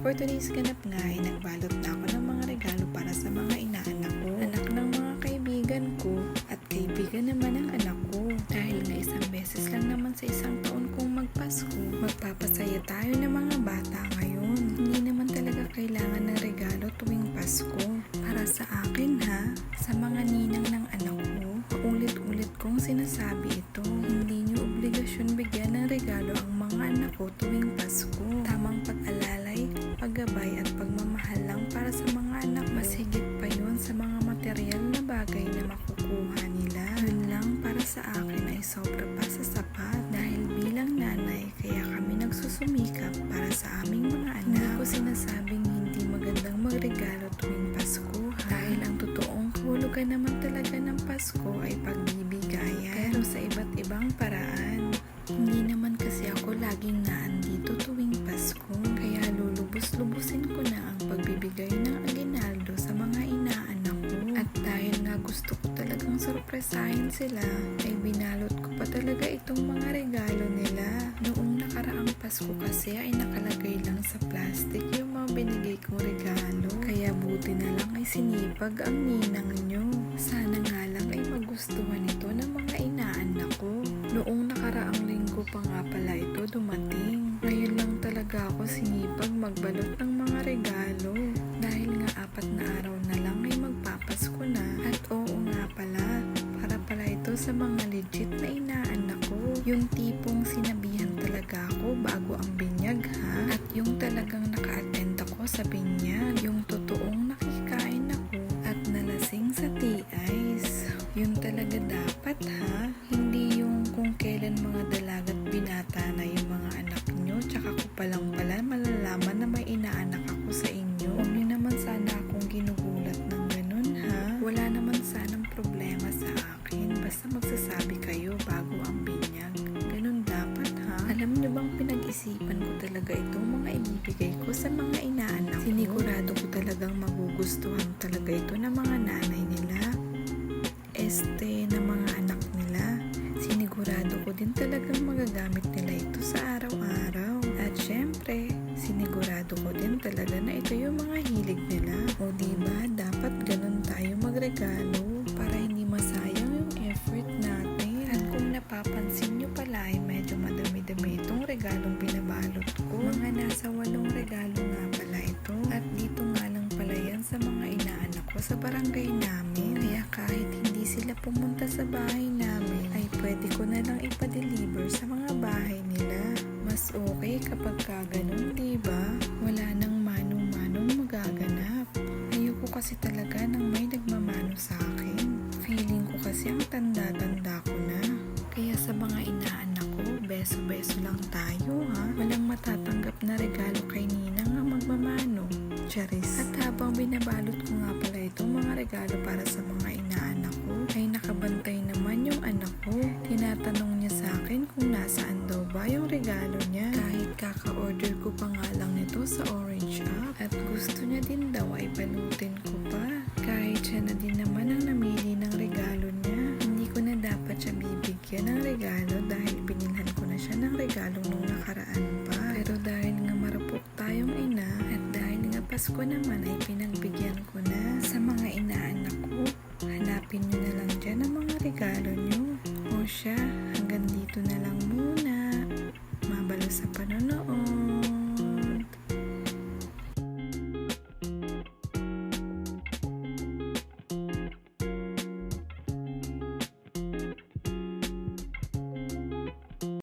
For today's ganap nga ay nagbalot na ako ng mga regalo para sa mga inaanak ko, anak ng mga kaibigan ko, at kaibigan naman ng anak ko. Dahil nga isang beses lang naman sa isang taon kong magpasko, magpapasaya tayo ng mga bata ngayon. Hindi naman talaga kailangan ng regalo tuwing Pasko. Para sa akin ha, sa mga ninang ng anak ko, paulit-ulit kong sinasabi ito. Hindi niyo obligasyon bigyan ng regalo ang mga anak ko tuwing Pasko. Pag-alalay, paggabay at pagmamahal lang para sa mga anak. Mas higit pa yun sa mga material na bagay na makukuha nila. Yun lang para sa akin ay sobra pa sa sapat. Dahil bilang nanay, kaya kami nagsusumikap para sa aming mga anak. Hindi ko sinasabing lulubos-lubusin ko na ang pagbibigay ng aginaldo sa mga inaanak ko. At dahil nga gusto ko talagang sorpresahin sila, ay binalot ko pa talaga itong mga regalo nila. Noong nakaraang Pasko kasi ay nakalagay lang sa plastic yung mga binigay kong regalo. Kaya buti na lang ay sinipag ang ninang nyo. Sana nga lang ay magustuhan ito ng mga inaanak ko. Noong nakaraang linggo pa nga pala ito dumating. Talaga ako sinipag magbalot ng mga regalo. Dahil nga apat na araw na lang ay magpapasko na. At oo nga pala, para pala ito sa mga legit na inaanak ko. Yung tipong sinabihan talaga ako bago ang binyag ha. At yung talagang naka-attend ako sa binyag. Yung totoong nakikain palang pala malalaman na may inaanak ako sa inyo. Huwag nyo naman sana akong ginugulat ng ganun ha. Wala naman sanang problema sa akin. Basta magsasabi kayo bago ang binyag. Ganun dapat ha. Alam nyo bang pinag-isipan ko talaga itong mga ibibigay ko sa mga inaanak ko. Sinigurado ko talagang magugustuhan talaga ito ng mga nanay nila. Este ng mga anak nila. Sinigurado ko din talagang magagamit talaga na ito yung mga hilig nila. O diba, dapat ganun tayo magregalo para hindi masayang yung effort natin. At kung napapansin nyo pala ay medyo madami-dami itong regalong binabalot ko. Mga nasa walong regalo nga pala ito. At dito nga lang pala yan sa mga inaanak ko sa barangay namin. Kaya kahit hindi sila pumunta sa bahay namin, ay pwede ko na lang ipa-deliver sa mga bahay nila. Mas okay kapag ka ganun, di ba? Kasi talaga nang may nagmamano sa akin. Feeling ko kasi ang tanda-tanda ko na. Kaya sa mga inaanak ko, beso-beso lang tayo ha. Walang matatanggap na regalo kay Ninang ang magmamano. Charis. At habang binabalot ko nga pala itong mga regalo para sa mga inaanak ko, ay nakabantay naman yung anak ko. Gusto niya din daw ay balutin ko pa. Kahit siya na din naman ang namili ng regalo niya. Hindi ko na dapat siya bibigyan ng regalo dahil binilhan ko na siya ng regalo nung nakaraan pa. Pero dahil nga marupok tayong ina at dahil nga Pasko naman ay pinagbigyan ko na sa mga inaanak ko. Hanapin nyo na lang dyan ang mga regalo nyo. O siya, hanggang dito na lang muna. Mabalo sa panonood.